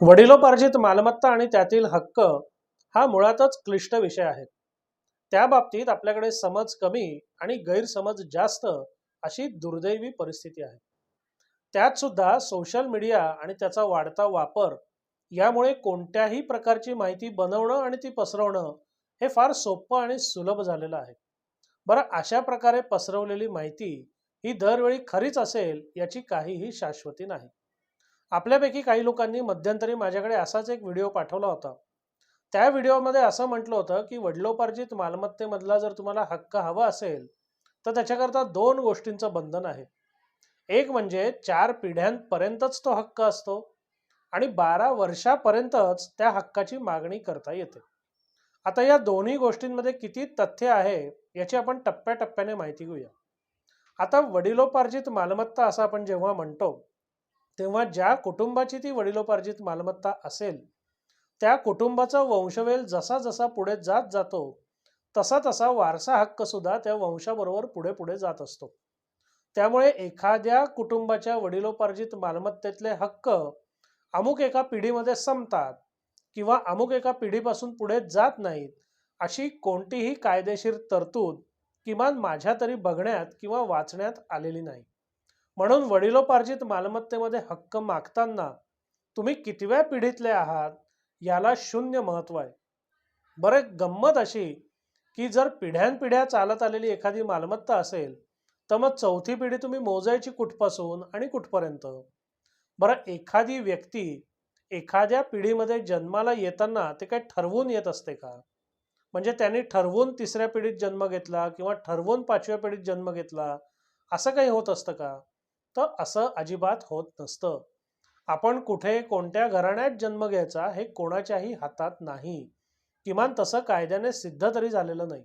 वडिलोपार्जित मालमत्ता आणि त्यातील हक्क हा मुळातच क्लिष्ट विषय आहे. त्या बाबतीत आपल्याकडे समज कमी आणि गैरसमज जास्त अशी दुर्दैवी परिस्थिती आहे. त्यात सुद्धा सोशल मीडिया आणि त्याचा वाढता वापर यामुळे कोणत्याही प्रकारची माहिती बनवणं आणि ती पसरवणं हे फार सोपं आणि सुलभ झालेलं आहे. बरं अशा प्रकारे पसरवलेली माहिती ही दरवेळी खरीच असेल याची काहीही शाश्वती नाही. आपल्यापैकी काही लोकांनी मध्यंतरी माझ्याकडे असाच एक व्हिडिओ पाठवला होता. त्या व्हिडिओमध्ये असं म्हटलं होतं की वडिलोपार्जित मालमत्तेमधला जर तुम्हाला हक्क हवा असेल तर त्याच्याकरता दोन गोष्टींचं बंधन आहे. एक म्हणजे चार पिढ्यांपर्यंतच तो हक्क असतो आणि बारा वर्षापर्यंतच त्या हक्काची मागणी करता येते. आता या दोन्ही गोष्टींमध्ये किती तथ्य आहे याची आपण टप्प्याटप्प्याने माहिती घेऊया. आता वडिलोपार्जित मालमत्ता असं आपण जेव्हा म्हणतो तेव्हा ज्या कुटुंबाची ती वडिलोपार्जित मालमत्ता असेल त्या कुटुंबाचा वंशवेल जसा जसा पुढे जात जातो तसा तसा वारसा हक्क सुद्धा त्या वंशाबरोबर पुढे पुढे जात असतो. त्यामुळे एखाद्या कुटुंबाच्या वडिलोपार्जित मालमत्तेतले हक्क अमुक एका पिढीमध्ये संपतात किंवा अमुक एका पिढीपासून पुढे जात नाहीत अशी कोणतीही कायदेशीर तरतूद किमान माझ्या तरी बघण्यात किंवा वाचण्यात आलेली नाही. म्हणून वडिलोपार्जित मालमत्तेमध्ये हक्क मागताना तुम्ही कितव्या पिढीतले आहात याला शून्य महत्त्व आहे. बरं गंमत अशी की जर पिढ्यानपिढ्या चालत आलेली एखादी मालमत्ता असेल तर मग चौथी पिढी तुम्ही मोजायची कुठपासून आणि कुठपर्यंत? बरं एखादी व्यक्ती एखाद्या पिढीमध्ये जन्माला येताना ते काय ठरवून येत असते का? म्हणजे त्यांनी ठरवून तिसऱ्या पिढीत जन्म घेतला किंवा ठरवून पाचव्या पिढीत जन्म घेतला असं काही होत असतं का? तर असं अजिबात होत नसतं. आपण कुठे कोणत्या घराण्यात जन्म घ्यायचा हे कोणाच्याही हातात नाही. किमान तसं कायद्याने सिद्ध तरी झालेलं नाही.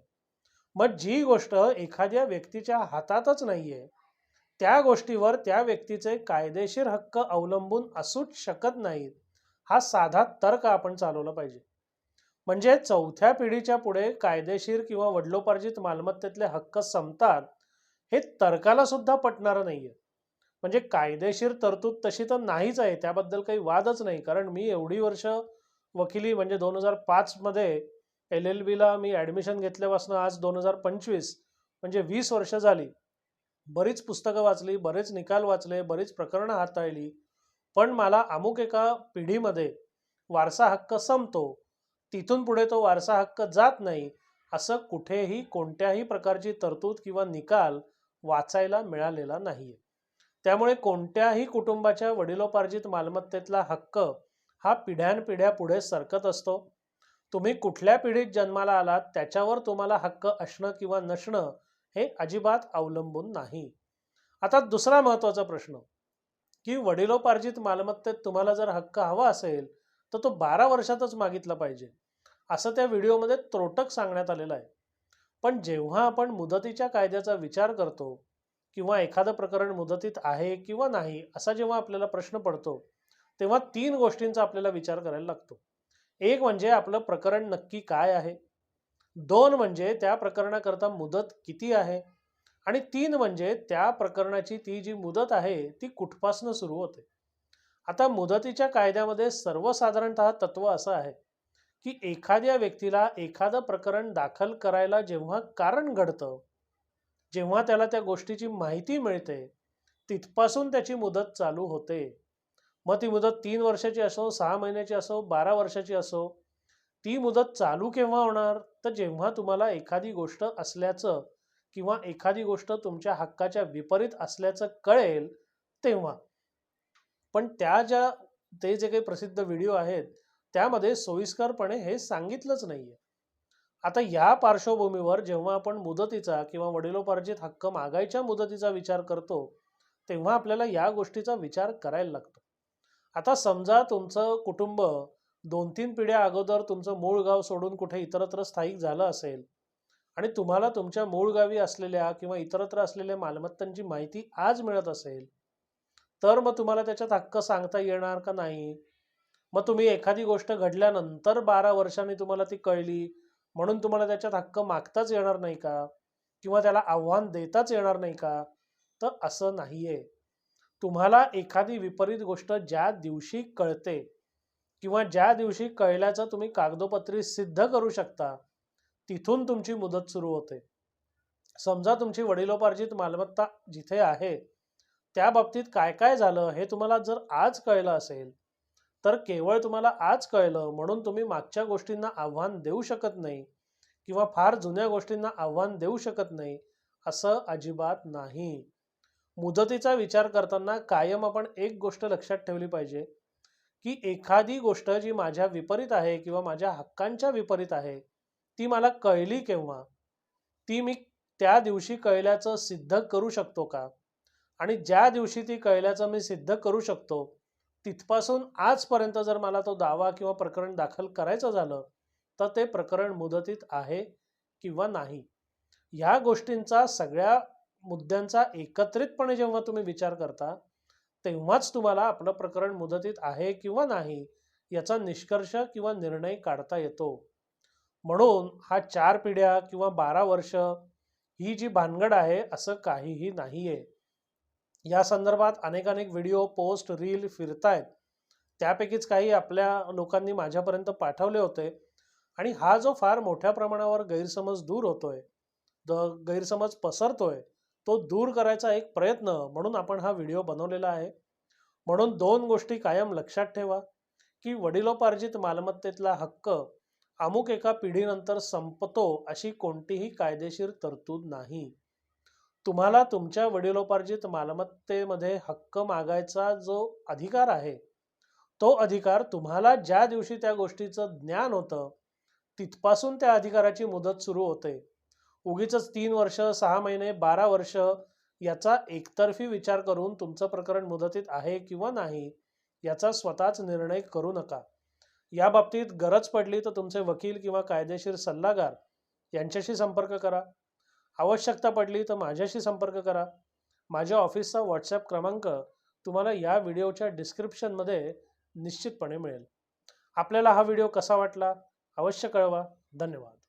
मग जी गोष्ट एखाद्या व्यक्तीच्या हातातच नाहीये त्या गोष्टीवर त्या व्यक्तीचे कायदेशीर हक्क अवलंबून असूच शकत नाहीत हा साधा तर्क आपण चालवला पाहिजे. म्हणजे चौथ्या पिढीच्या पुढे कायदेशीर किंवा वडलोपार्जित मालमत्तेतले हक्क संपतात हे तर्काला सुद्धा पटणारं नाहीये. म्हणजे कायदेशीर तरतूद तशी तर नाहीच आहे त्याबद्दल काही वादच नाही. कारण मी एवढी वर्ष वकिली म्हणजे दोन हजार पाचमध्ये एल एल बीला मी ॲडमिशन घेतल्यापासून आज दोन हजार पंचवीस म्हणजे वीस वर्ष झाली. बरीच पुस्तकं वाचली बरेच निकाल वाचले बरीच प्रकरणं हाताळली. पण मला अमुक एका पिढीमध्ये वारसा हक्क संपतो तिथून पुढे तो वारसा हक्क जात नाही असं कुठेही कोणत्याही प्रकारची तरतूद किंवा निकाल वाचायला मिळालेला नाहीये. त्यामुळे कोणत्याही कुटुंबाच्या वडिलोपार्जित मालमत्तेतला हक्क हा पिढ्यानपिढ्या पुढे सरकत असतो. तुम्ही कुठल्या पिढीत जन्माला आलात त्याच्यावर तुम्हाला हक्क असणं किंवा नसणं हे अजिबात अवलंबून नाही. आता दुसरा महत्त्वाचा प्रश्न की वडिलोपार्जित मालमत्तेत तुम्हाला जर हक्क हवा असेल तर तो बारा वर्षातच मागितला पाहिजे असं त्या व्हिडिओमध्ये त्रोटक सांगण्यात आलेलं आहे. पण जेव्हा आपण मुदतीच्या कायद्याचा विचार करतो किंवा एखादं प्रकरण मुदतीत आहे किंवा नाही असा जेव्हा आपल्याला प्रश्न पडतो तेव्हा तीन गोष्टींचा आपल्याला विचार करायला लागतो. एक म्हणजे आपलं प्रकरण नक्की काय आहे? दोन म्हणजे त्या प्रकरणाकरता मुदत किती आहे? आणि तीन म्हणजे त्या प्रकरणाची ती जी मुदत आहे ती कुठपासनं सुरू होते? आता मुदतीच्या कायद्यामध्ये सर्वसाधारणत तत्व असं आहे की एखाद्या व्यक्तीला एखादं प्रकरण दाखल करायला जेव्हा कारण घडतं जेव्हा त्याला त्या गोष्टीची माहिती मिळते तिथपासून त्याची मुदत चालू होते. मग ती मुदत तीन वर्षाची असो सहा महिन्याची असो बारा वर्षाची असो ती मुदत चालू केव्हा होणार? तर जेव्हा तुम्हाला एखादी गोष्ट असल्याचं किंवा एखादी गोष्ट तुमच्या हक्काच्या विपरीत असल्याचं कळेल तेव्हा. पण त्या ज्या ते जे काही प्रसिद्ध व्हिडिओ आहेत त्यामध्ये सोयीस्करपणे हे सांगितलंच नाहीये. आता या पार्श्वभूमीवर जेव्हा आपण मुदतीचा किंवा वडिलोपार्जित हक्क मागायच्या मुदतीचा विचार करतो तेव्हा आपल्याला या गोष्टीचा विचार करायला लागतो. आता समजा तुमचं कुटुंब दोन तीन पिढ्या अगोदर तुमचं मूळ गाव सोडून कुठे इतरत्र स्थायिक झालं असेल आणि तुम्हाला तुमच्या मूळ गावी असलेल्या किंवा इतरत्र असलेल्या मालमत्तांची माहिती आज मिळत असेल तर मग तुम्हाला त्याच्यात हक्क सांगता येणार का नाही? मग तुम्ही एखादी गोष्ट घडल्यानंतर बारा वर्षांनी तुम्हाला ती कळली म्हणून तुम्हाला त्याच्यात हक्क मागताच येणार नाही का? किंवा त्याला आव्हान देताच येणार नाही का? तर असं नाहीये. तुम्हाला एखादी विपरीत गोष्ट ज्या दिवशी कळते किंवा ज्या दिवशी कळल्याचं तुम्ही कागदोपत्री सिद्ध करू शकता तिथून तुमची मुदत सुरू होते. समजा तुमची वडिलोपार्जित मालमत्ता जिथे आहे त्या बाबतीत काय काय झालं हे तुम्हाला जर आज कळलं असेल तर केवळ तुम्हाला आज कळलं म्हणून तुम्ही मागच्या गोष्टींना आव्हान देऊ शकत नाही किंवा फार जुन्या गोष्टींना आव्हान देऊ शकत नाही असं अजिबात नाही. मुदतीचा विचार करताना कायम आपण एक गोष्ट लक्षात ठेवली पाहिजे की एखादी गोष्ट जी माझ्या विपरीत आहे किंवा माझ्या हक्कांच्या विपरीत आहे ती मला कळली केव्हा? ती मी त्या दिवशी कळल्याचं सिद्ध करू शकतो का? आणि ज्या दिवशी ती कळल्याचं मी सिद्ध करू शकतो तिथपासून आजपर्यंत जर मला तो दावा किंवा प्रकरण दाखल करायचं झालं तर ते प्रकरण मुदतीत आहे किंवा नाही? ह्या गोष्टींचा सगळ्या मुद्द्यांचा एकत्रितपणे जेव्हा तुम्ही विचार करता तेव्हाच तुम्हाला आपलं प्रकरण मुदतीत आहे किंवा नाही याचा निष्कर्ष किंवा निर्णय काढता येतो. म्हणून हा चार पिढ्या किंवा बारा वर्ष ही जी भानगड आहे असं काहीही नाही आहे या संदर्भात अनेक अनेक व्हिडिओ पोस्ट रील फिरतायत. त्यापैकीच काही आपल्या लोकांनी माझ्यापर्यंत पाठवले होते आणि हा जो फार मोठ्या प्रमाणावर गैरसमज दूर होतोय द गैरसमज पसरतोय तो दूर करायचा एक प्रयत्न म्हणून आपण हा व्हिडिओ बनवलेला आहे. म्हणून दोन गोष्टी कायम लक्षात ठेवा की वडिलोपार्जित मालमत्तेतला हक्क अमुक एका पिढीनंतर संपतो अशी कोणतीही कायदेशीर तरतूद नाही. तुम्हाला तुमच्या वडिलोपार्जित मालमत्तेमध्ये हक्क मागायचा जो अधिकार आहे तो अधिकार तुम्हाला ज्या दिवशी त्या गोष्टीचं ज्ञान होतं तिथपासून त्या अधिकाराची मुदत सुरू होते. उगीच तीन वर्ष सहा महिने बारा वर्ष याचा एकतर्फी विचार करून तुमचं प्रकरण मुदतीत आहे किंवा नाही याचा स्वतःच निर्णय करू नका. या बाबतीत गरज पडली तर तुमचे वकील किंवा कायदेशीर सल्लागार यांच्याशी संपर्क करा. आवश्यकता पडली तर माझ्याशी संपर्क करा. माझ्या ऑफिसचा व्हॉट्सॲप क्रमांक तुम्हाला या व्हिडिओच्या डिस्क्रिप्शनमध्ये निश्चितपणे मिळेल. आपल्याला हा व्हिडिओ कसा वाटला? अवश्य कळवा. धन्यवाद.